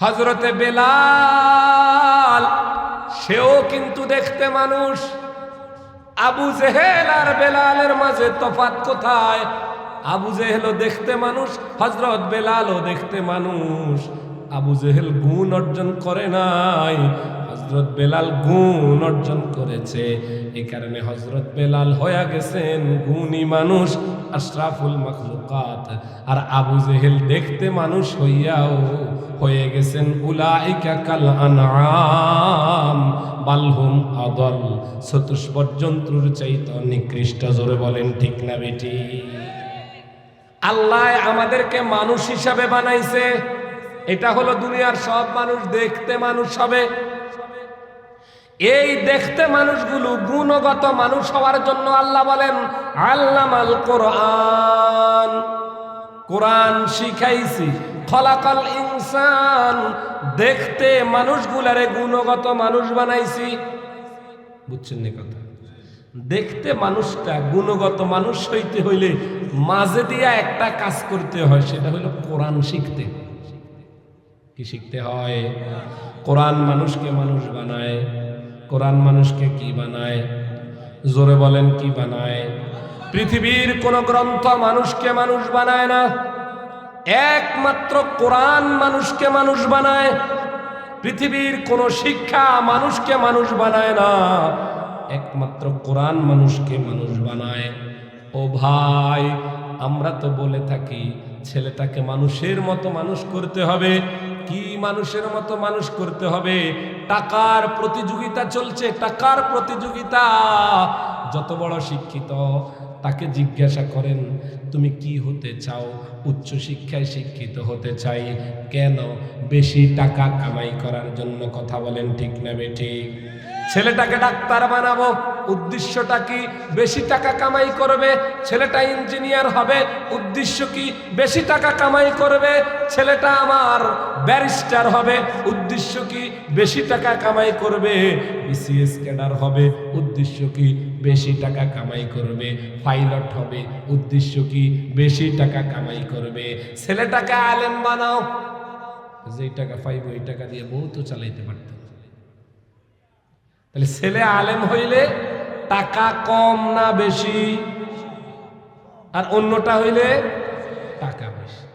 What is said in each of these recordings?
হজরতে বেলাল, সেও কিন্তু দেখতে মানুষ। আবু জেহেল আর বেলালের মাঝে তফাত কোথায়? আবু জেহেলও দেখতে মানুষ হজরত বেলালও দেখতে মানুষ। আবু জেহেল গুণ অর্জন করে নাই। হজরত বেলাল গুণ অর্জন করেছে। এই কারণে হজরত বেলাল হয়ে গেছেন গুণী মানুষ আশরাফুল মখলুকাত। আর আবু জেহেল দেখতে মানুষ হইয়াও হয়ে গেছেন উলাইকা কাল আনআম বালহুম আদল। চতুষ্পদ জন্তুর চাইতে নিকৃষ্ট, জোরে বলেন, ঠিক না বেটি? আল্লাহ আমাদেরকে মানুষ হিসাবে বানাইছে। এটা হলো দুনিয়ার সব মানুষ দেখতে মানুষ হবে। এই দেখতে মানুষগুলো গুণগত মানুষ হওয়ার জন্য আল্লাহ বলেন, আল্লামাল কোরআন। কোরআন শিখাইছি। খলাকাল ইনসান, দেখতে মানুষগুলারে গুণগত মানুষ বানাইছি। বুঝছেন নি কথা? দেখতে মানুষটা গুণগত মানুষ হইতে হইলে মাঝে দিয়া একটা কাজ করতে হয়, সেটা হলো কোরআন শিখতে। কি শিখতে হয়? কোরআন মানুষকে মানুষ বানায়। কোরআন মানুষকে কি বানায়? জোরে বলেন, কি বানায়? পৃথিবীর কোন গ্রন্থ মানুষকে মানুষ বানায় না। একমাত্র কোরআন মানুষকে মানুষ বানায়। পৃথিবীর কোন শিক্ষা মানুষকে মানুষ বানায় না। একমাত্র কোরআন মানুষকে মানুষ বানায়। ও ভাই, আমরা তো বলে থাকি, ছেলেটাকে মানুষের মতো মানুষ করতে হবে। কি মানুষের মতো মানুষ করতে হবে? টাকার প্রতিযোগিতা চলছে, টাকার প্রতিযোগিতা। যত বড় শিক্ষিত, তাকে জিজ্ঞাসা করেন, তুমি কি হতে চাও? উচ্চ শিক্ষায় শিক্ষিত হতে চাই কেন? বেশি টাকা কামাই করার জন্য কথা বলেন, ঠিক না বেঠিক ছেলেটাকে ডাক্তার বানাবো, উদ্দেশ্যটা কি? বেশি টাকা কামাই করবে, ছেলেটা ইঞ্জিনিয়ার হবে, উদ্দেশ্য কি? বেশি টাকা কামাই করবে, ছেলেটা আমার ব্যারিস্টার হবে, উদ্দেশ্য কি? বেশি টাকা কামাই করবে, বিসিএস ক্যাডার হবে, উদ্দেশ্য কি বেশি টাকা কামাই করবে? পাইলট হবে, উদ্দেশ্য কি বেশি টাকা কামাই করবে? ছেলেটাকে আলেম বানাও। যেই টাকা পাইবো ওই টাকা দিয়ে বউ তো চালাইতে পারতাম তাহলে ছেলে আলেম হইলে টাকা কম না বেশি? আর অন্যটা হইলে টাকা বেশি।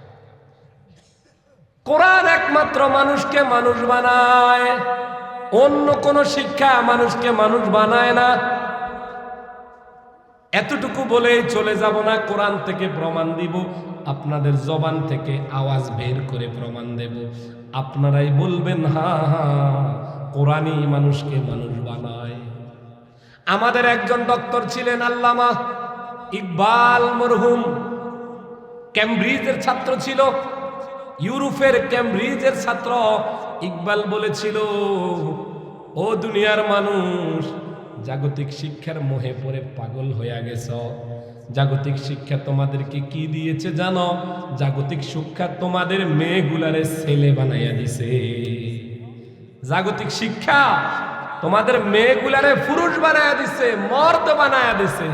কোরআন একমাত্র মানুষকে মানুষ বানায়। অন্য কোন শিক্ষা মানুষকে মানুষ বানায় না। এতটুকু বলেই চলে যাব না, কোরআন থেকে প্রমাণ দিব, আপনাদের জবান থেকে আওয়াজ বের করে প্রমাণ দেব। আপনারাই বলবেন, হা হা, কোরআনই মানুষকে মানুষ বানায়। আমাদের একজন ডক্টর ছিলেন আল্লামা ইকবাল মরহুম ক্যামব্রিজের ছাত্র ছিল। ইউরোপের ক্যামব্রিজের ছাত্র ইকবাল বলেছিল, ও দুনিয়ার মানুষ, জাগতিক শিক্ষার মোহে পড়ে পাগল হইয়া গেছ। জাগতিক শিক্ষা তোমাদেরকে কি দিয়েছে জানো? জাগতিক শিক্ষা তোমাদের মেয়েগুলারে ছেলে বানাইয়া দিছে। জাগতিক শিক্ষা তোমাদের মেয়েগুলারে পুরুষ বানায়া দিছে, মর্দ বানায়া দিছে।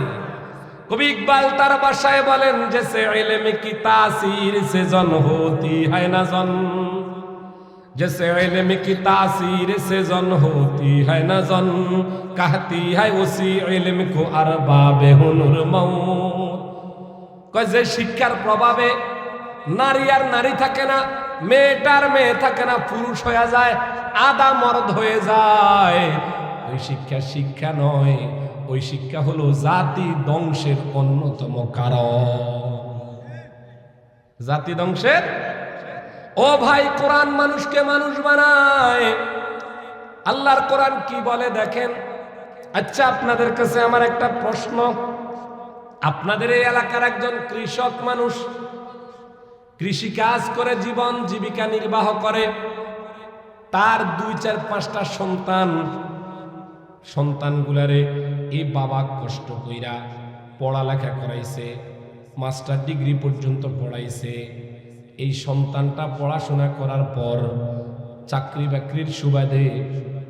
কবি ইকবাল তার বাসায় বলেন যে সে ইলমে কি তাসির সে জন হতি হয় না জন जैसे इल्म की तासीर से जन होती है न जन कहती है उसी इल्म को अरबाब हुनुर मौत কয় যে শিক্ষার প্রভাবে নারী আর নারী থাকে না মেয়েটার মেয়ে থাকে না পুরুষ হয়ে যায় আদা মরদ হয়ে যায় ওই শিক্ষা শিক্ষা নয় ওই শিক্ষা হলো জাতি ধ্বংসের অন্যতম কারণ। জাতি ধ্বংসের? ও ভাই, কোরআন মানুষকে মানুষ বানায়। আল্লাহর কোরআন কি বলে দেখেন? আচ্ছা আপনাদের কাছে আমার একটা প্রশ্ন। আপনাদের এই এলাকার একজন কৃষক মানুষ কৃষি কাজ করে, জীবন জীবিকা নির্বাহ করে। তার দুই, চার, পাঁচটা সন্তান, সন্তানগুলারে এই বাবা কষ্ট কইরা পড়ালেখা করাইছে, মাস্টার ডিগ্রি পর্যন্ত পড়াইছে। এই সন্তানটা পড়াশোনা করার পর চাকরি বাকরির সুবাদে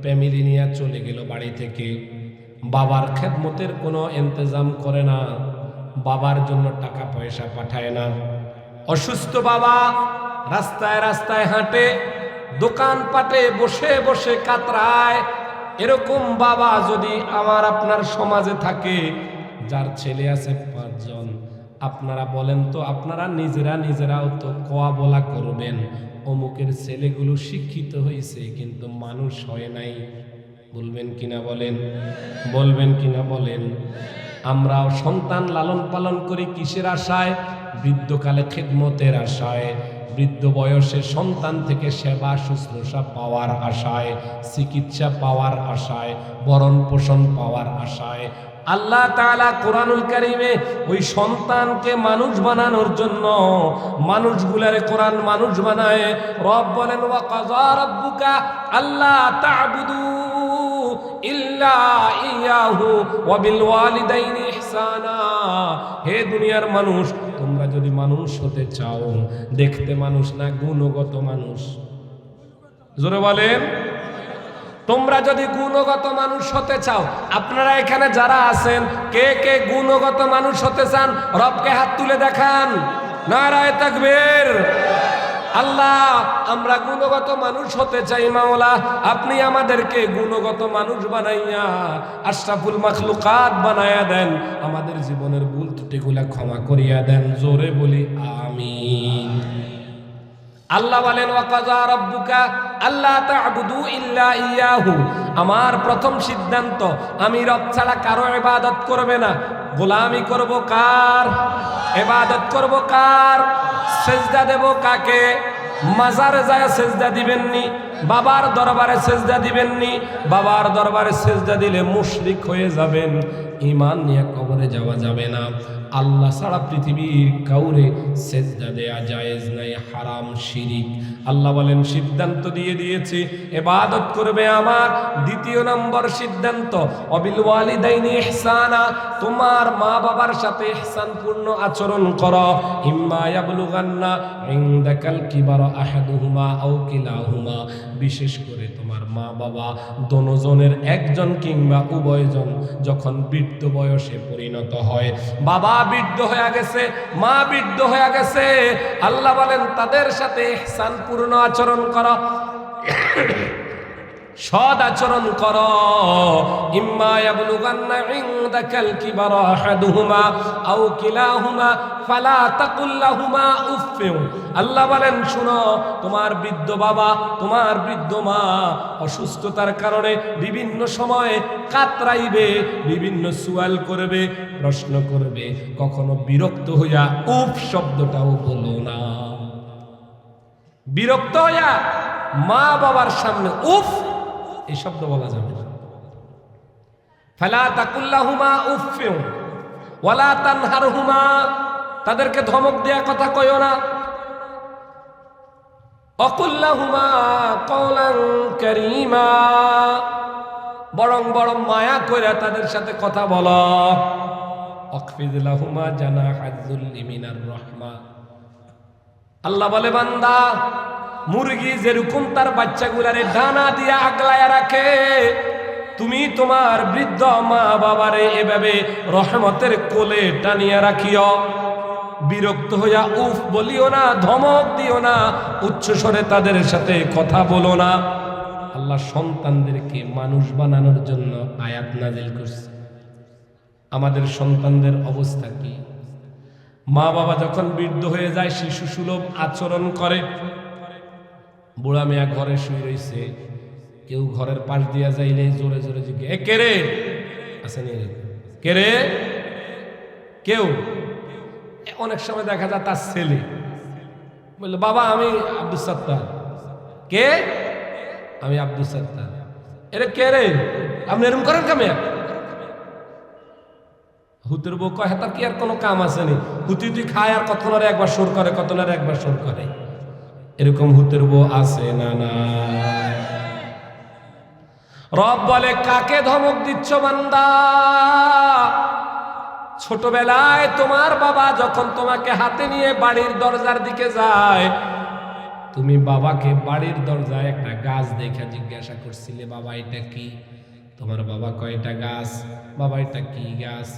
ফ্যামিলি নিয়ে চলে গেল বাড়ি থেকে। বাবার খেদমতের কোনো ইন্তজাম করে না, বাবার জন্য টাকা পয়সা পাঠায় না। অসুস্থ বাবা রাস্তায় রাস্তায় হাঁটে, দোকানপাটে বসে বসে কাতরায় এরকম বাবা যদি আমার আপনার সমাজে থাকে, যার ছেলে আছে পাঁচজন, আপনারা বলেন তো আপনারা নিজেরা নিজেরাও তো কোয়া বলা করবেন। অমুকের ছেলেগুলো শিক্ষিত হয়েছে কিন্তু মানুষ হয় নাই। বলবেন কিনা বলেন? বলবেন কিনা বলেন? আমরা সন্তান লালন পালন করি কিসের আশায়? বৃদ্ধকালে খেদমতের আশায়। বৃদ্ধ বয়সে সন্তান থেকে সেবা শুশ্রূষা পাওয়ার আশায়, চিকিৎসা পাওয়ার আশায়, বরণ পোষণ পাওয়ার আশায়। আল্লাহ তাআলা কোরআনুল কারিমে ওই সন্তানকে মানুষ বানানোর জন্য মানুষগুলারে কোরআন মানুষ বানায়। রব বলেন, ওয়া আল্লাহ তা'বুদু ওয়া বিল হে দুনিয়ার মানুষ তোমরা যদি মানুষ হতে চাও, দেখতে মানুষ না, গুণগত মানুষ। জোরে বলেন। তোমরা যদি গুণগত মানুষ হতে চাও, আপনারা এখানে যারা আছেন, কে কে গুণগত মানুষ হতে চান, রবকে হাত তুলে দেখান। নারায় তাকবীর। আল্লাহ, আমরা গুণগত মানুষ হতে চাই মাওলা, আপনি আমাদেরকে গুণগত মানুষ বানাইয়া আশরাফুল মাখলুকাত বানাইয়া দেন, আমাদের জীবনের ভুল ত্রুটিগুলা ক্ষমা করিয়া দেন, জোরে বলি, আমিন। আল্লাহ বলেন, ওয়াকাজা রাব্বুকা আল্লাহ তা'বুদু ইল্লা ইয়াহু। আমার প্রথম সিদ্ধান্ত, আমি রব ছাড়া কারও ইবাদত করবে না। গোলামি করব কার? ইবাদত করব কার? সেজদা দেব কাকে? মাজারে যায় সেজদা দিবেননি, বাবার দরবারে সেজদা দিবেননি, বাবার দরবারে সেজদা দিলে মুশরিক হয়ে যাবেন। ইমান নিয়ে কবরে যাওয়া যাবে না। আল্লাহ ছাড়া পৃথিবীর কাউরে সেজদা দেয়া জায়েজ নাই, হারাম, শিরিক। আল্লাহ বলেন, সিদ্ধান্ত দিয়ে দিয়েছি এবাদত করবে আমার। দ্বিতীয় নম্বর সিদ্ধান্ত, অবিল ওয়ালিদাইনি ইহসানা, তোমার মা বাবার সাথে ইহসানপূর্ণ আচরণ করো। ইম্মা ইয়াবলুগান্না ইনদাকাল কিবার আহাদুহুমা আও কিলাহুমা। বিশেষ করে তোমার মা বাবা দনোজনের একজন কিংবা উভয়জন যখন বৃদ্ধ বয়সে পরিণত হয়। বাবা বৃদ্ধ হয়ে গেছে, মা বৃদ্ধ হয়ে গেছে। আল্লাহ বলেন, তাদের সাথে সানপূর্ণ আচরণ করো। সদ আচরণ কর। ইম্মা ইয়াবলুগান্না ইনদাকাল কিবারা আহাদুহুমা আও কিলাহুমা ফালা তাকুল লাহুমা উফফিউ। আল্লাহ বলেন, শুনো, তোমার বৃদ্ধ বাবা, তোমার বৃদ্ধ মা অসুস্থতার কারণে বিভিন্ন সময়ে কাতরাইবে, বিভিন্ন সুয়াল করবে, প্রশ্ন করবে, কখনো বিরক্ত হইয়া উফ শব্দটাও বলো না। বিরক্ত হইয়া মা বাবার সামনে উফ এই শব্দ বলা যাবে। না ফালা তাকুল্লাহুমা উফিউ ওয়ালা তানহারহুমা, তাদেরকে ধমক দেয়া কথা কইও না। অকুল্লাহুমা কওলান কারীমা, বরং বরং মায়া কইরা তাদের সাথে কথা বলো। অকফিদ লাহুমা জানাহাযুল্লি মিনার রাহমা। আল্লাহ বলে, বান্দা মুরগি যেরকম তার বাচ্চাগুলারে ডানা দিয়ে আগলায় রাখে, তুমি তোমার বৃদ্ধ মা বাবারে এভাবে রহমতের কোলে টানিয়া রাখিও। বিরক্ত হইয়া উফ বলিও না, ধমক দিও না উচ্চ স্বরে তাদের সাথে কথা বলো না। আল্লাহ সন্তানদেরকে মানুষ বানানোর জন্য আয়াত নাজিল করছে। আমাদের সন্তানদের অবস্থা কি? মা বাবা যখন বৃদ্ধ হয়ে যায়, শিশু সুলভ আচরণ করে। বুড়া মেয়া ঘরে শুয়ে রইছে। কেউ ঘরের পাশ দিয়া যাইলে জোরে জোরে জিজ্ঞে কে রে? আসেনি কে রে? কেউ? অনেক সময় দেখা যায় তার ছেলে। বলল, বাবা, আমি আব্দুল সত্তার। কে? আমি আব্দুল সত্তার। এরে কে রে? আপনি এরকম করেন কামে হুতের বউ কয় হ্যাঁ তার কি আর কোনো কাম আসেনি হুতি তুই খায় আর কতনারে একবার সুর করে, কতনারে একবার সুর করে? এরকম হুতের বউ আছে না না? রব বলে, কাকে ধমক দিচ্ছ বান্দা? ছোটবেলায় তোমার বাবা যখন তোমাকে হাতে নিয়ে বাড়ির দরজার দিকে যায়, তুমি বাবাকে বাড়ির দরজায় একটা গাছ দেখে জিজ্ঞাসা করছিলে, বাবা, এটা কি? তোমার বাবা কয়টা গাছ। বাবা, এটা কি গাছ?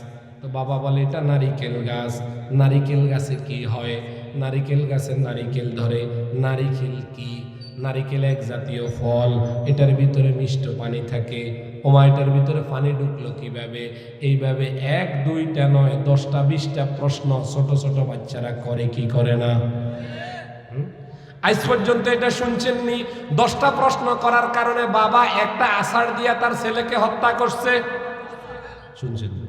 তো বাবা বলে, এটা নারিকেল গাছ। নারিকেল গাছে কি হয়? নারিকেল গাছে নারিকেল ধরে, নারিকেল কি? নারিকেল এক জাতীয় ফল, এটার ভিতরে মিষ্ট পানি থাকে। ওমা, এটার ভিতরে পানি ঢুকলো কীভাবে? এইভাবে এক, দুইটা নয়, দশটা, বিশটা প্রশ্ন ছোট ছোট বাচ্চারা করে, কি করে না? আজ পর্যন্ত এটা শুনছেননি। দশটা প্রশ্ন করার কারণে বাবা একটা আষাঢ় দিয়া তার ছেলেকে হত্যা করছে। শুনছেন?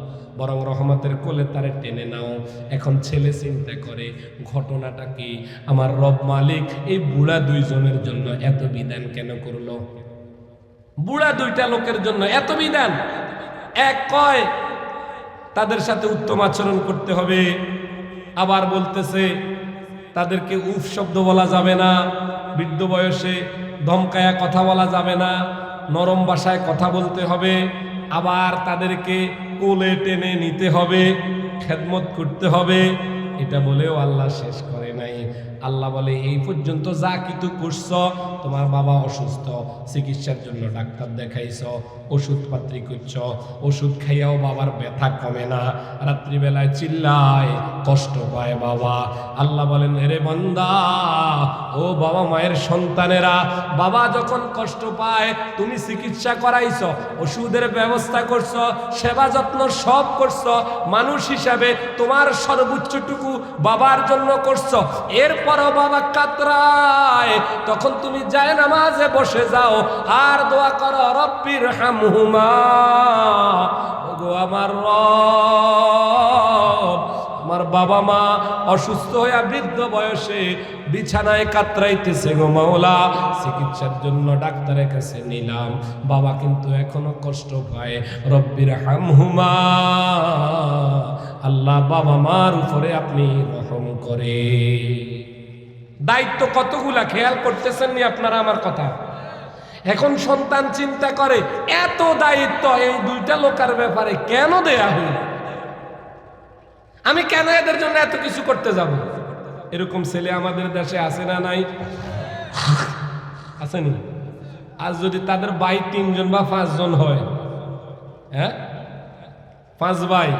বরং রহমতের কোলে তারে টেনে নাও। এখন ছেলে চিন্তা করে, ঘটনাটা কি? আমার রব মালিক এই বুড়া দুইজনের জন্য এত বিধান কেন করল? বুড়া দুইটা লোকের জন্য এত বিধান? এক কয়, তাদের সাথে উত্তম আচরণ করতে হবে। আবার বলতেছে, তাদেরকে উফ শব্দ বলা যাবে না, বৃদ্ধ বয়সে ধমকায়া কথা বলা যাবে না, নরম ভাষায় কথা বলতে হবে। আবার তাদেরকে কোলে টেনে নিতে হবে খেদমত করতে হবে। এটা বলেও আল্লাহ শেষ করে নাই। আল্লাহ বলে, এই পর্যন্ত যা কিছু করছ, তোমার বাবা অসুস্থ, চিকিৎসার জন্য ডাক্তার দেখাইছ, ওষুধ পাত্রি করছ ওষুধ খাইয়াও বাবার ব্যথা কমে না। রাত্রিবেলায় চিল্লায়, কষ্ট পায় বাবা। আল্লাহ বলেন, এরে বন্দা, ও বাবা মায়ের সন্তানেরা, বাবা যখন কষ্ট পায়, তুমি চিকিৎসা করাইছ, ওষুধের ব্যবস্থা করছ, সেবা যত্ন সব করছ, মানুষ হিসাবে তোমার সর্বোচ্চটুকু বাবার জন্য করছ, এরপরও বাবা কাতরায়। তখন তুমি যায় নামাজে বসে যাও, আর দোয়া করো রব্বির হামহুমা গো আমার রব। আমার বাবা মা অসুস্থ হইয়া বৃদ্ধ বয়সে বিছানায় কাতরাইতেছে গো মাওলা। চিকিৎসার জন্য ডাক্তারের কাছে নিলাম। বাবা কিন্তু এখনও কষ্ট পায়। রব্বির হামহুমা। আল্লাহ বাবা মার উপরে আপনি রহম করে। দায়িত্ব কতগুলা? খেয়াল করতেছেন নি আপনারা আমার কথা? এখন সন্তান চিন্তা করে, এত দায়িত্ব এই দুইটা লোকের ব্যাপারে কেন দেয়া হইল আমি কেন এদের জন্য এত কিছু করতে যাব? এরকম ছেলে আমাদের দেশে আছে না নাই? আসেনি আজ যদি তাদের ভাই তিনজন বা পাঁচজন হয় হ্যাঁ? পাঁচ ভাই।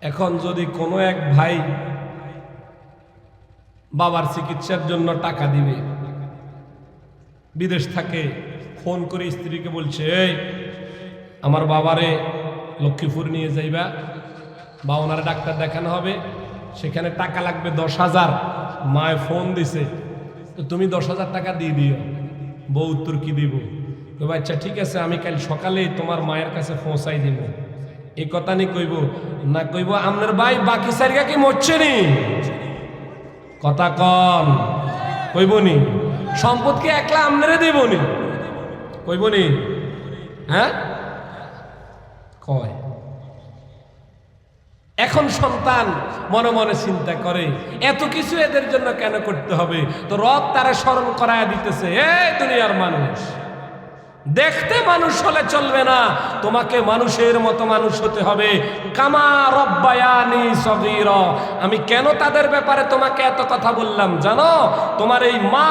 এখন যদি কোনো এক ভাই বাবার চিকিৎসার জন্য টাকা দিবে, বিদেশ থাকে, ফোন করে স্ত্রীকে বলছে, এই, আমার বাবারে লক্ষ্মীপুর নিয়ে যাইবা। বা ওনার ডাক্তার দেখানো হবে, সেখানে টাকা লাগবে দশ হাজার। মায় ফোন দিছে, তো তুমি দশ হাজার টাকা দিয়ে দিও, বউ উত্তর কি দিব? কইবা আচ্ছা ঠিক আছে, আমি কাল সকালে তোমার মায়ের কাছে পৌঁছাই দিব। এই কথা নি কইব, না কইব আপনার ভাই বাকি সারিয়া কি মরছে নি? কথা কম কইবনি সম্পদকে একলা আমনেরে কইব কইবনি হ্যাঁ? কয় এখন সন্তান মনে মনে চিন্তা করে, এত কিছু এদের জন্য কেন করতে হবে? তো রথ তারা স্মরণ করায় দিতেছে, এই দুনিয়ার মানুষ। দেখতে মানুষ হলে চলবে না। তোমাকে মানুষের মতো মানুষ হতে হবে। কামা রব্বায়ানি সগীর। আমি কেন তাদের ব্যাপারে তোমাকে এত কথা বললাম জানো? তোমার এই মা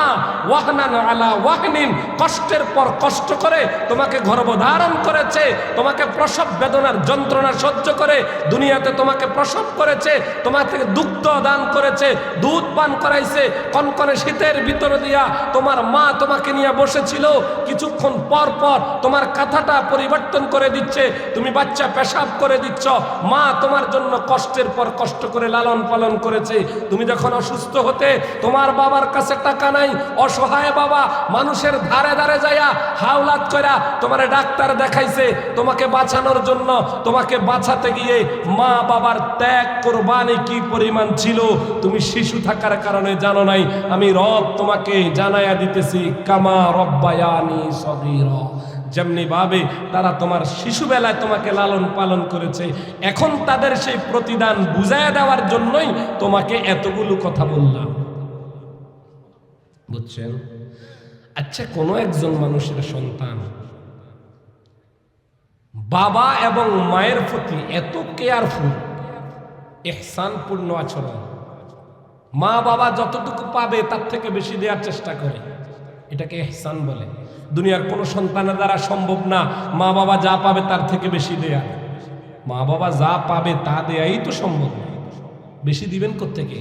ওয়াহনান আলা ওয়াহনিন কষ্টের পর কষ্ট করে তোমাকে গর্ভধারণ করেছে, তোমাকে প্রসব বেদনার যন্ত্রণা সহ্য করে, দুনিয়াতে তোমাকে প্রসব করেছে, তোমার থেকে দুগ্ধ দান করেছে, দুধ পান করাইছে, কনকনে শীতের ভিতর দিয়া তোমার মা তোমাকে নিয়ে বসেছিল। কিছুক্ষণ পর পর তোমার কথাটা পরিবর্তন করে দিচ্ছে, তুমি বাচ্চা পেশাব করে দিচ্ছ, মা তোমার জন্য কষ্টের পর কষ্ট করে লালন পালন করেছে। তুমি যখন অসুস্থ হতে তোমার বাবার কাছে টাকা নাই, অসহায় বাবা, মানুষের ধারে ধারে যাইয়া হাওলাত কইরা তোমার ডাক্তার দেখাইছে, তোমাকে বাঁচানোর জন্য তোমাকে বাঁচাতে গিয়ে মা বাবার ত্যাগ কোরবানি কি পরিমাণ ছিল, তুমি শিশু থাকার কারণে জানো নাই, আমি রব তোমাকে জানাইয়া দিতেছি, কামা রব্বায়ানি সগীর। যেমনি ভাবে তারা তোমার শিশুবেলায় তোমাকে লালন পালন করেছে, এখন তাদের সেই প্রতিদান বুঝাইয়া দেওয়ার জন্যই তোমাকে এতগুলো কথা বললাম। বুঝছেন? আচ্ছা কোনো একজন মানুষের সন্তান বাবা এবং মায়ের প্রতি এত কেয়ারফুল এহসানপূর্ণ আচরণ। মা বাবা যতটুকু পাবে তার থেকে বেশি দেওয়ার চেষ্টা করে। এটাকে এহসান বলে। দুনিয়ার কোনো সন্তানের দ্বারা সম্ভব না। মা বাবা যা পাবে তার থেকে বেশি দেয়া। মা বাবা যা পাবে তা দেয়াই তো সম্ভব। বেশি দিবেন কোথেকে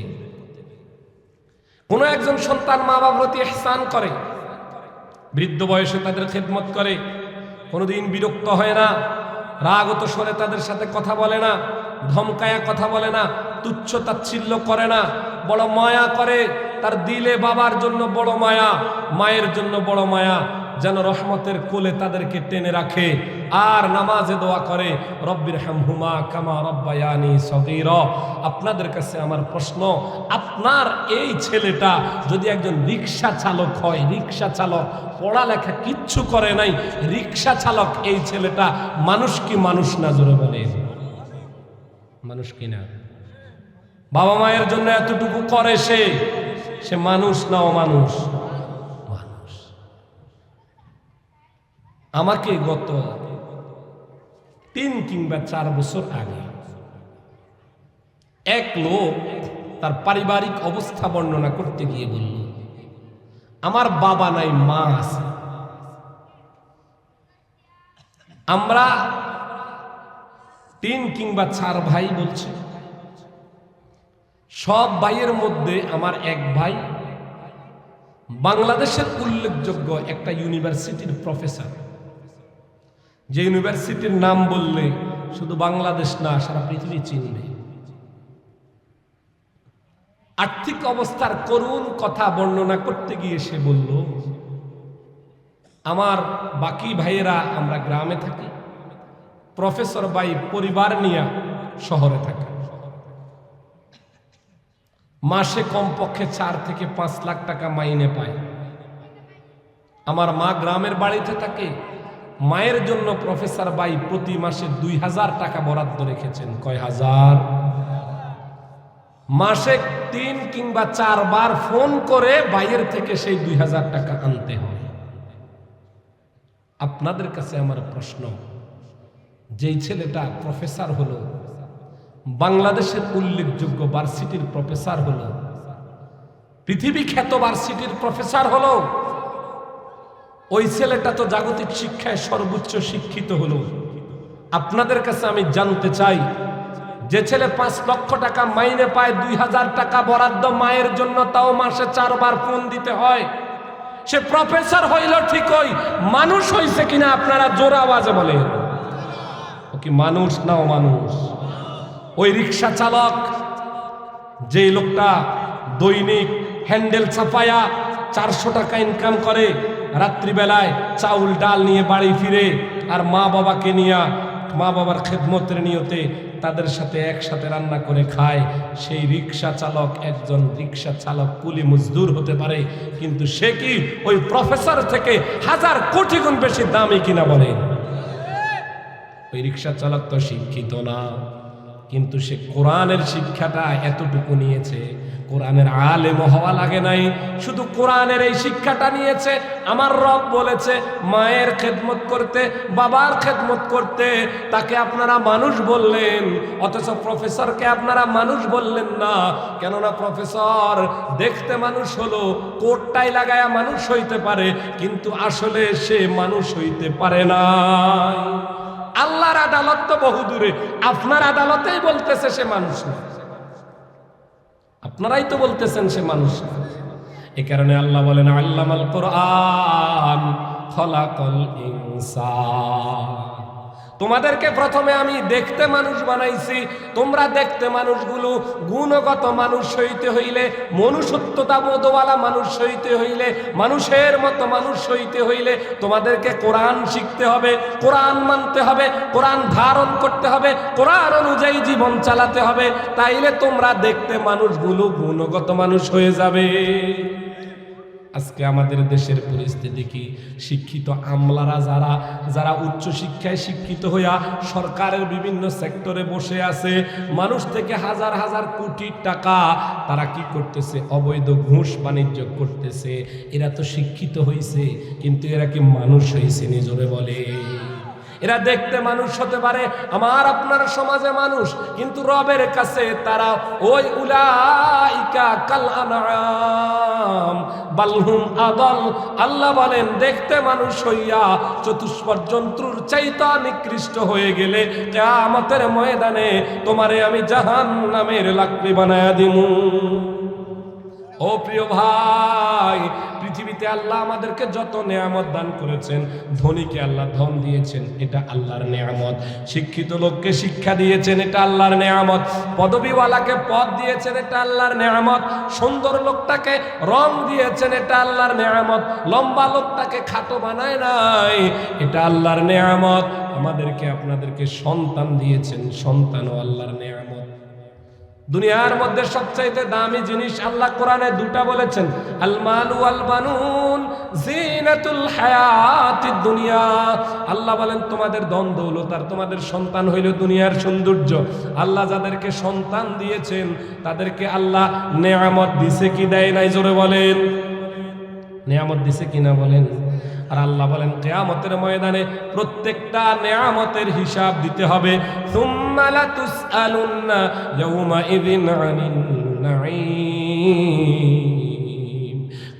কোনো একজন সন্তান মা বাবার প্রতি এহসান করে, বৃদ্ধ বয়সে তাদের খেদমত করে, কোনোদিন বিরক্ত হয় না, রাগত স্বরে তাদের সাথে কথা বলে না, ধমকায়া কথা বলে না, তুচ্ছ তাচ্ছিল্য করে না, বড় মায়া করে, তার দিলে বাবার জন্য বড় মায়া, মায়ের জন্য বড় মায়া যেন রহমতের কোলে তাদেরকে টেনে রাখে আর নামাজে দোয়া করে, রব্বির হামহুমা কামা রব্বায়ানি সগীর। আপনাদের কাছে আমার প্রশ্ন, আপনার এই ছেলেটা যদি একজন রিক্সা চালক হয় রিক্সা চালক, পড়ালেখা কিচ্ছু করে নাই রিক্সা চালক এই ছেলেটা মানুষ কি মানুষ না, জোরে বলে মানুষ কি না? বাবা মায়ের জন্য এতটুকু করে সে সে মানুষ না ও মানুষ মানুষ আমাকে গত তিন কিংবা চার বছর আগে এক লোক তার পারিবারিক অবস্থা বর্ণনা করতে গিয়ে বলল, আমার বাবা নাই, মা আছে। আমরা তিন কিংবা চার ভাই বলছে। সব ভাইয়ের মধ্যে আমার এক ভাই বাংলাদেশের উল্লেখযোগ্য একটা ইউনিভার্সিটির প্রফেসর। যে ইউনিভার্সিটির নাম বললে শুধু বাংলাদেশ না, সারা পৃথিবী চিনবে। আর্থিক অবস্থার করুণ কথা বর্ণনা করতে গিয়ে সে বলল, আমার বাকি ভাইয়েরা আমরা গ্রামে থাকি, প্রফেসর বাই পরিবার নিয়ে শহরে থাকে। মাসে কমপক্ষে চার থেকে পাঁচ লাখ টাকা মাইনে পায়। আমার মা গ্রামের বাড়িতে থাকে মায়ের জন্য প্রফেসর বাই প্রতি মাসে দুই হাজার টাকা বরাদ্দ রেখেছেন। কয় হাজার? মাসে তিন কিংবা চারবার ফোন করে বাইরের থেকে সেই দুই হাজার টাকা আনতে হয়। আপনাদের কাছে আমার প্রশ্ন, যেই ছেলেটা প্রফেসর হলো, বাংলাদেশের উল্লেখযোগ্য ভার্সিটির প্রফেসর হলো, পৃথিবী খ্যাত ভার্সিটির প্রফেসর হলো ওই ছেলেটা তো জাগতিক শিক্ষায় সর্বোচ্চ শিক্ষিত হলো। আপনাদের কাছে আমি জানতে চাই, যে ছেলে পাঁচ লক্ষ টাকা মাইনে পায়, দুই হাজার টাকা বরাদ্দ মায়ের জন্য, তাও মাসে চারবার ফোন দিতে হয়। সে প্রফেসর হইল ঠিকই, মানুষ হইছে কিনা আপনারা জোর আওয়াজে বলেন। কি মানুষ নাও মানুষ ওই রিক্সা চালক যে লোকটা দৈনিক হ্যান্ডেল ছাপায়া চারশো টাকা ইনকাম করে রাত্রিবেলায় চাউল, ডাল নিয়ে বাড়ি ফিরে আর মা বাবাকে নিয়ে, মা বাবার খেদমতের নিয়তে তাদের সাথে একসাথে রান্না করে খায়। সেই রিক্সা চালক একজন রিক্সা চালক কুলি মজদুর হতে পারে, কিন্তু সে কি ওই প্রফেসর থেকে হাজার কোটি গুণ বেশি দামি কিনা বলে? ওই রিক্সা চালক তো শিক্ষিত না। কিন্তু সে কোরআনের শিক্ষাটা এতটুকু নিয়েছে, কোরআনের আলেম হওয়া লাগে নাই, শুধু কোরআনের এই শিক্ষাটা নিয়েছে, আমার রব বলেছে, মায়ের খেদমত করতে, বাবার খেদমত করতে, তাকে আপনারা মানুষ বললেন, অথচ প্রফেসরকে আপনারা মানুষ বললেন না, কেননা প্রফেসর দেখতে মানুষ হলো, কোটটাই লাগায়া মানুষ হইতে পারে, কিন্তু আসলে সে মানুষ হইতে পারে না আল্লাহর আদালত তো বহু দূরে। আপনার আদালতেই বলতেছে সে মানুষ না। আপনারাই তো বলতেছেন সে মানুষ না। এ কারণে আল্লাহ বলেন, আল্লামাল কোরআন খলাকল ইনসান। তোমাদেরকে প্রথমে আমি দেখতে মানুষ বানাইছি। তোমরা দেখতে মানুষগুলো গুণগত মানুষ হইতে হইলে, মনুষ্যত্বতা বোধওয়ালা মানুষ হইতে হইলে, মানুষের মতো মানুষ হইতে হইলে তোমাদেরকে কোরআন শিখতে হবে, কোরআন মানতে হবে, কোরআন ধারণ করতে হবে, কোরআন অনুযায়ী জীবন চালাতে হবে। তাইলে তোমরা দেখতে মানুষগুলো গুণগত মানুষ হয়ে যাবে। আজকে আমাদের দেশের পরিস্থিতি কি? শিক্ষিত আমলারা যারা যারা উচ্চ শিক্ষায় শিক্ষিত হইয়া সরকারের বিভিন্ন সেক্টরে বসে আছে, মানুষ থেকে হাজার হাজার কোটি টাকা, তারা কি করতেছে? অবৈধ ঘুষ বাণিজ্য করতেছে। এরা তো শিক্ষিত হইছে, কিন্তু এরা কি মানুষ হয়েছে নিজরে বলে এরা দেখতে মানুষ হতে পারে, আমার আপনার সমাজে মানুষ, কিন্তু রবের কাছে তারা, ওই উলাইকা কাল আনআম বালহুম আদল। আল্লাহ বলেন, দেখতে মানুষ হইয়া চতুষ্পদ জন্তুর চাইতা নিকৃষ্ট হয়ে গেলে, কিয়ামতের ময়দানে তোমারে আমি জাহান নামের লাকড়ি বানায়া দিমু। ও প্রিয় ভাই পৃথিবীতে আল্লাহ আমাদেরকে যত নেয়ামত দান করেছেন, ধনীকে আল্লাহ ধন দিয়েছেন, এটা আল্লাহর নেয়ামত। শিক্ষিত লোককে শিক্ষা দিয়েছেন, এটা আল্লাহর নেয়ামত। পদবীওয়ালাকে পদ দিয়েছেন, এটা আল্লাহর নেয়ামত। সুন্দর লোকটাকে রং দিয়েছেন, এটা আল্লাহর নেয়ামত। লম্বা লোকটাকে খাটো বানায় নাই, এটা আল্লাহর নেয়ামত। আমাদেরকে আপনাদেরকে সন্তান দিয়েছেন, সন্তানও আল্লাহর নেয়ামত। দুনিয়ার মধ্যে সবচাইতে দামি জিনিস আল্লাহ কোরআনে দুটা বলেছেন আল মালু আল বানুন জিনাতুল হায়াতিদ দুনিয়া। আল্লাহ বলেন, তোমাদের ধন দৌলত আর তোমাদের সন্তান হইল দুনিয়ার সৌন্দর্য। আল্লাহ যাদেরকে সন্তান দিয়েছেন, তাদেরকে আল্লাহ নেয়ামত দিছে কি দেয় নাই জোরে বলেন। নেয়ামত দিছে কিনা বলেন? আর আল্লাহ বলেন, কেয়ামতের ময়দানে প্রত্যেকটা নেয়ামতের হিসাব দিতে হবে।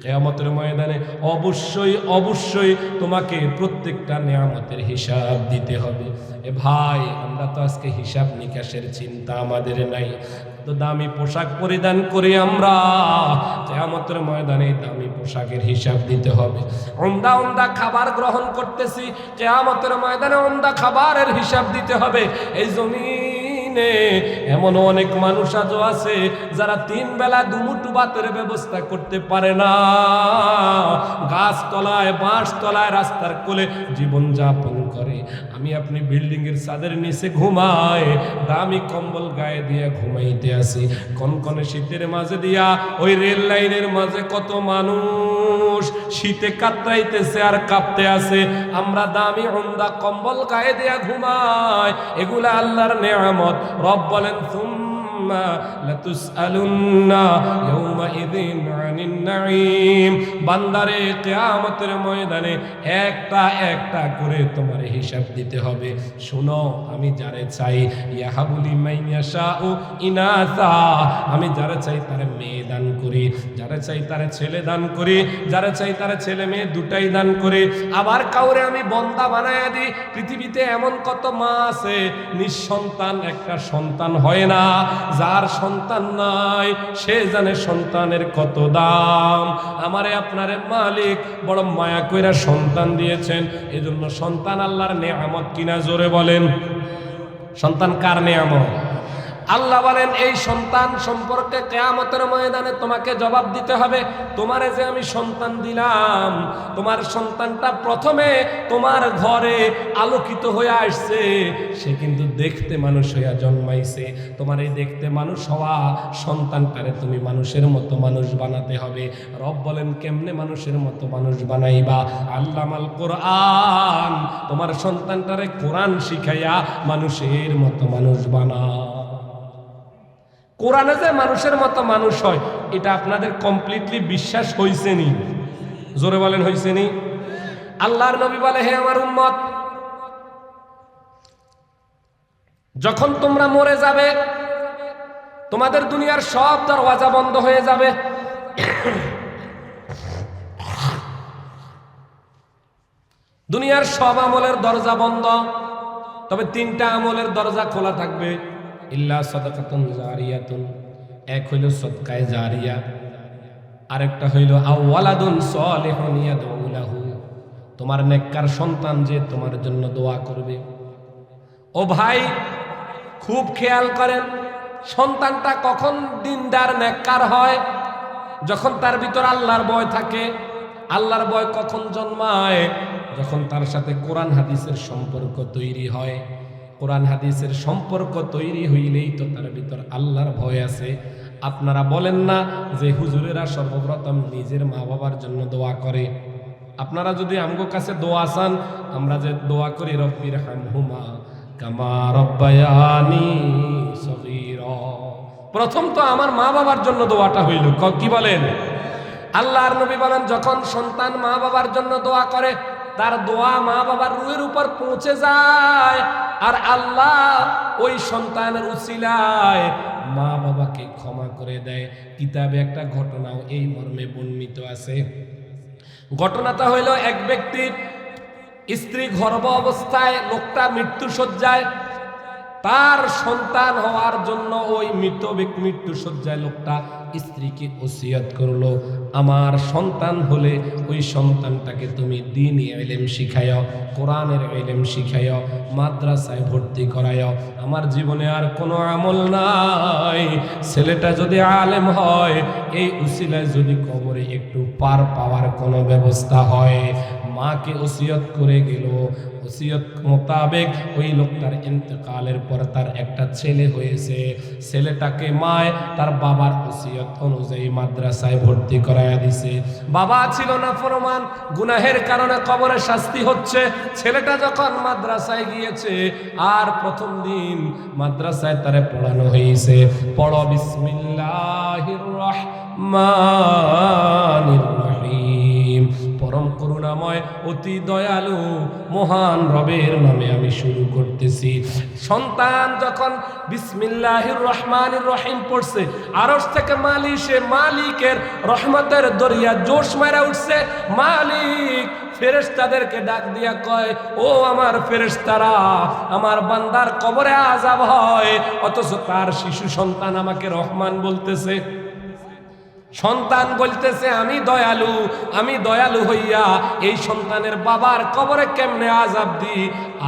কেয়ামতের ময়দানে অবশ্যই অবশ্যই তোমাকে প্রত্যেকটা নেয়ামতের হিসাব দিতে হবে। এ ভাই, আমরা তো আজকে হিসাব নিকাশের চিন্তা আমাদের নাই। তো দামি পোশাক পরিধান করি আমরা। কেয়ামতের ময়দানে দামি পোশাকের হিসাব দিতে হবে। অন্ধা অন্ধা খাবার গ্রহণ করতেছি, কেয়ামতের ময়দানে অন্ধা খাবারের হিসাব দিতে হবে। এই জমিনে এমনও অনেক মানুষ আজও আছে যারা তিন বেলা দুমুটু ভাতের ব্যবস্থা করতে পারে না। গাছ তলায় বাঁশ তলায় রাস্তার কোলে জীবন যাপন করে। আমি আপনি বিল্ডিং এর ছাদের নিচে ঘুমায় দামি কম্বল গায়ে দিয়ে ঘুমাইতে আসি। কনকনে শীতের মাঝে দিয়া ওই রেল লাইনের মাঝে কত মানুষ শীতে কাতরাইতেছে আর কাঁপতে আছে। আমরা দামি হন্দা কম্বল গায়ে দেয়া ঘুমায় এগুলা আল্লাহর নেয়ামত। রব বলেন বান্দারে, কিয়ামতের ময়দানে একটা একটা করে তোমার হিসাব দিতে হবে। শুনো, আমি যারে চাই ইয়াহাবুলি মাইয়াশাউ ইনাসা। আমি যারা চাই তারে মেয়ে দান করি, যারা চাই তারে ছেলে দান করি, যারা চাই তারে ছেলে মেয়ে দুটাই দান করি। আবার কাউরে আমি বন্দা বানায়া দিই, পৃথিবীতে এমন কত মা আছে, নিঃসন্তান একটা সন্তান হয় না। যার সন্তান নাই, সে জানে সন্তানের কত দাম। আমারে আপনারে মালিক বড় মায়া কইরা সন্তান দিয়েছেন, এজন্য সন্তান আল্লাহর নেয়ামত কিনা জোরে বলেন। সন্তান কার নেয়ামত? আল্লাহ বলেন, এই সন্তান সম্পর্কে কেয়ামতের ময়দানে তোমাকে জবাব দিতে হবে। তোমারে যে আমি সন্তান দিলাম, তোমার সন্তানটা প্রথমে তোমার ঘরে আলোকিত হয়ে আসছে। সে কিন্তু দেখতে মানুষ হইয়া জন্মাইছে। তোমার এই দেখতে মানুষ হওয়া সন্তানটারে তুমি মানুষের মতো মানুষ বানাতে হবে। রব বলেন, কেমনে মানুষের মতো মানুষ বানাইবা? আল্লাহ মাল কোরআন, তোমার সন্তানটারে কোরআন শিখাইয়া মানুষের মতো মানুষ বানা কোরআনে যে মানুষের মতো মানুষ হয়, এটা আপনাদের কমপ্লিটলি বিশ্বাস হয়েছে নি। জোরে বলেন হয়েছে নি? আল্লাহর নবী বলে, হে আমার উম্মত, যখন তোমরা মরে যাবে, তোমাদের দুনিয়ার সব দরওয়াজা বন্ধ হয়ে যাবে। দুনিয়ার সব আমলের দরজা বন্ধ, তবে তিনটা আমলের দরজা খোলা থাকবে। ইল্লা সদাকাতুন জারিয়াতুন, এক হইল সদকায়ে জারিয়া, আরেকটা হইল আওয়ালাদুন সালিহুন ইয়াদউলাহু তোমার নেককার সন্তান যে তোমার জন্য দোয়া করবে। ও ভাই, খুব খেয়াল করেন, সন্তানটা কখন দিনদার নেককার হয়? যখন তার ভিতর আল্লাহর ভয় থাকে, আল্লাহর ভয় কখন জন্মায়? যখন তার সাথে কোরআন হাদিসের সম্পর্ক তৈরি হয় কোরআন হাদিসের সম্পর্ক তৈরি হইলেই তো তার ভিতর আল্লাহর ভয় আছে। আপনারা বলেন না যে হুজুরেরা সর্বপ্রথম নিজের মা বাবার জন্য দোয়া করে। আপনারা যদি আমগো কাছে দোয়া চান, আমরা যে দোয়া করি, রব্বির হামহুমা কামা রব্বায়ানি সগীরা। প্রথম তো আমার মা বাবার জন্য দোয়াটা হইল। ক- বলেন? আল্লাহর নবী বলেন, যখন সন্তান মা বাবার জন্য দোয়া করে, তার দোয়া মা বাবার রুহের উপর পৌঁছে যায়। আর আল্লাহ ওই সন্তানের উচিলায় মা বাবাকে ক্ষমা করে দেয়। কিতাবে একটা ঘটনাও এই মর্মে বর্ণিত আছে। ঘটনাটা হইল এক ব্যক্তির স্ত্রী গর্ভ অবস্থায়, লোকটা মৃত্যু সজ্জায় তার সন্তান হওয়ার জন্য ওই মৃত মৃত্যু সজ্জায় লোকটা স্ত্রীকে ওসিয়ত করল। আমার সন্তান হলে ওই সন্তানটাকে তুমি দিন এলেম শিখায় কোরআনের এলেম শিখায় মাদ্রাসায় ভর্তি করায় আমার জীবনে আর কোনো আমল নাই। ছেলেটা যদি আলেম হয়, এই উসিলায় যদি কবরে একটু পার পাওয়ার কোনো ব্যবস্থা হয়, মাকে ওসিয়ত করে গেল। ওসিয়ত মোতাবেক ওই লোকটার ইন্তেকালের পর তার একটা ছেলে হয়েছে। ছেলেটাকে মায়, তার বাবার ওসিয়ত অনুযায়ী মাদ্রাসায় ভর্তি করায়া দিছে। বাবা ছিল না ফরমান গুনাহের কারণে কবরে শাস্তি হচ্ছে। ছেলেটা যখন মাদ্রাসায় গিয়েছে, আর প্রথম দিন মাদ্রাসায় তারে পড়ানো হয়েছে। পড়ো বিসমিল্লাহির রহমানির করুণাময়, অতি দয়ালু, মহান রবের নামে আমি শুরু করতেছি। সন্তান যখন বিসমিল্লাহির রহমানির রহিম পড়ছে আরস থেকে মালি সে মালিকের রহমতের দরিয়া জোশ মারা উঠছে, মালিক ফেরেশতাদেরকে ডাক দিয়া কয়, ও আমার ফেরেশতারা, আমার বান্দার কবরে আজাব হয়, অথচ তার শিশু সন্তান আমাকে রহমান বলতেছে। সন্তান বলতেছে, আমি দয়ালু আমি দয়ালু হইয়া এই সন্তানের বাবার কবরে কেমনে আজাব দি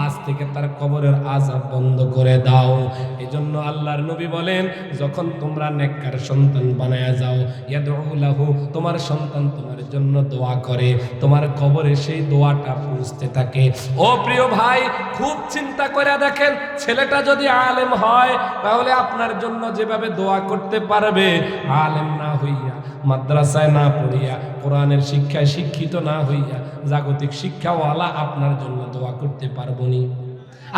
আজ থেকে তার কবরের আজাব বন্ধ করে দাও। এই জন্য আল্লাহর নবী বলেন, যখন তোমরা নেককার সন্তান বানায়া যাও ইয়াদুলাহু তোমার সন্তান তোমার জন্য দোয়া করে। তোমার কবরে সেই দোয়াটা পৌঁছতে থাকে। ও প্রিয় ভাই, খুব চিন্তা করে দেখেন, ছেলেটা যদি আলেম হয়, তাহলে আপনার জন্য যেভাবে দোয়া করতে পারবে, আলেম না হইয়া মাদ্রাসায় না পড়িয়া, কোরআনের শিক্ষায় শিক্ষিত না হইয়া, জাগতিক শিক্ষাওয়ালা আপনার জন্য দোয়া করতে পারবনি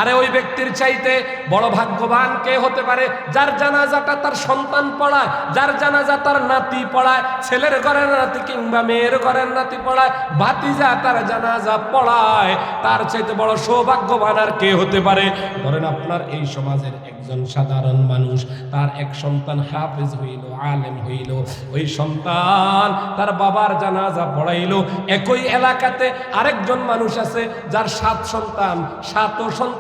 আরে ওই ব্যক্তির চাইতে বড় ভাগ্যবান কে হতে পারে? যার জানাজাটা তার সন্তান পড়ায়, যার জানাজা তার নাতি পড়ায়, ছেলের ঘরের নাতি কিংবা মেয়ের ঘরের নাতি পড়ায়, ভাতিজা তার জানাজা পড়ায়, তার চাইতে বড় সৌভাগ্যবান আর কে হতে পারে? ধরেন আপনার এই সমাজের একজন সাধারণ মানুষ, তার এক সন্তান হাফেজ হইল, আলেম হইল, ওই সন্তান তার বাবার জানাজা পড়াইল। একই এলাকাতে আরেকজন মানুষ আছে, যার সাত সন্তান, সাতও সন্তান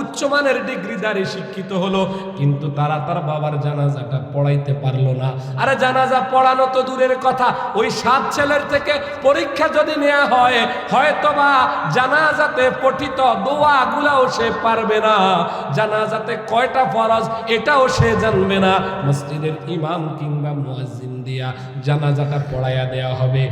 উচ্চমানের ডিগ্রিধারী শিক্ষিত হলো, কিন্তু তারা তার বাবার জানাজাটা পড়াইতে পারল না। আরে জানাজা পড়ানো তো দূরের কথা, ওই সাত ছেলের থেকে পরীক্ষা যদি নেওয়া হয়, হয়তোবা জানাজাতে পঠিত দোয়াগুলাও সে পারবে না। জানাজাতে কয়টা ফরজ এটাও সে জানবে না। মসজিদের ইমাম কিংবা মুয়াজ্জিন দিয়া জানাজাটা পড়াইয়া দেওয়া হবে।